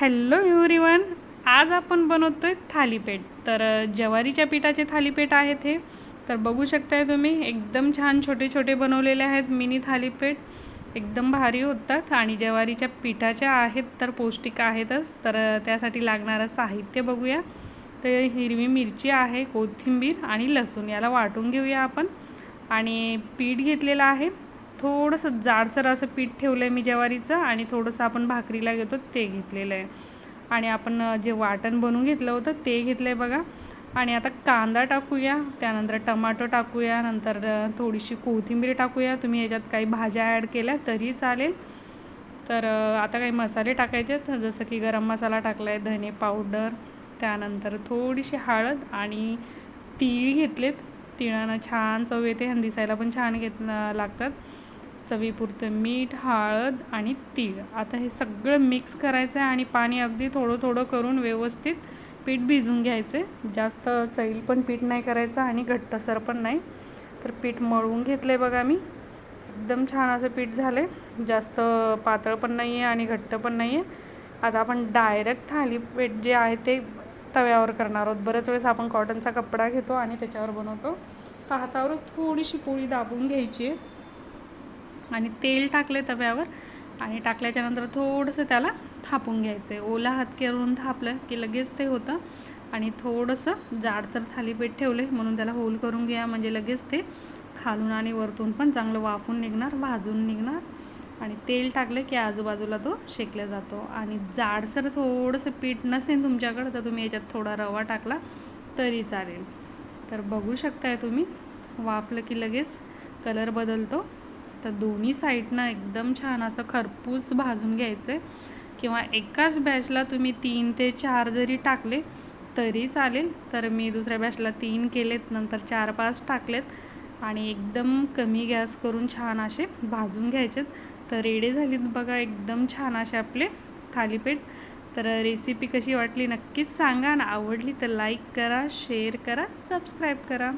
Hello everyone आज आपण बनवतो आहे थालीपीठ. तर ज्वारीच्या पिठाचे थालीपीठ आहेत हे. तर बघू शकताय तुम्ही एकदम छान छोटे छोटे बनवलेले आहेत मिनी थालीपीठ. एकदम भारी होतात आणि ज्वारीच्या पिठाच्या आहेत तर पौष्टिक आहेतच. तर त्यासाठी लागणारं साहित्य बघूया. तर हिरवी मिरची आहे कोथिंबीर आणि लसूण याला वाटून घेऊया आपण. आणि पीठ घेतलेलं आहे. थोडंसं जाडसर असं पीठ ठेवलं आहे मी ज्वारीचं आणि थोडंसं आपण भाकरीला घेतो ते घेतलेलं आहे. आणि आपण जे वाटण बनवून घेतलं होतं ते घेतलं आहे बघा. आणि आता कांदा टाकूया त्यानंतर टमाटो टाकूया नंतर थोडीशी कोथिंबीर टाकूया. तुम्ही याच्यात काही भाज्या ॲड केल्या तरी चालेल. तर आता काही मसाले टाकायचे आहेत जसं की गरम मसाला टाकला आहे धने पावडर त्यानंतर थोडीशी हळद आणि तीळ घेतलेत. तिळानं छान चव येते आणि दिसायला पण छान घेत लागतात. चवीपुरतं मीठ हळद आणि तीळ. आता हे सगळं मिक्स करायचं आहे आणि पाणी अगदी थोडं थोडं करून व्यवस्थित पीठ भिजून घ्यायचे जास्त सैल पण पीठ नाही करायचं आणि घट्टसर पण नाही. तर पीठ मळवून घेतलं आहे बघा मी. एकदम छान असं पीठ झालं आहे जास्त पातळ पण नाही आहे आणि घट्ट पण नाही आहे आता आपण डायरेक्ट थालीपीठ जे आहे ते तव्यावर करणार आहोत. बरेच वेळेस आपण कॉटनचा कपडा घेतो आणि त्याच्यावर बनवतो. तर हातावरच थोडीशी पोळी दाबून घ्यायची आहे. आणि तेल टाकले तव्यावर आणि टाकल्याच्यानंतर थोडंसं त्याला थापून घ्यायचं आहे ओला हात करून थापलं की लगेच ते होतं. आणि थोडंसं जाडसर थालीपीठ ठेवले म्हणून त्याला होल करून घ्या. म्हणजे लगेच ते खालून आणि वरतून पण चांगलं वाफून निघणार भाजून निघणार. आणि तेल टाकले की आजूबाजूला तो शेकला जातो. आणि जाडसर थोडंसं पीठ नसेल तुमच्याकडं तर तुम्ही याच्यात थोडा रवा टाकला तरी चालेल. तर बघू शकताय तुम्ही वाफलं की लगेच कलर बदलतो. तर दोन्ही साईडनं एकदम छान असं खरपूस भाजून घ्यायचं. आहे किंवा एकाच बॅचला तुम्ही तीन ते चार जरी टाकले तरी चालेल. तर मी दुसऱ्या बॅचला तीन केलेत नंतर चार पाच टाकलेत. आणि एकदम कमी गॅस करून छान असे भाजून घ्यायचेत. तर रेडी झालीत बघा एकदम छान असे आपले थालीपीठ. तर रेसिपी कशी वाटली नक्कीच सांगा आणि आवडली तर लाईक करा शेअर करा सबस्क्राईब करा.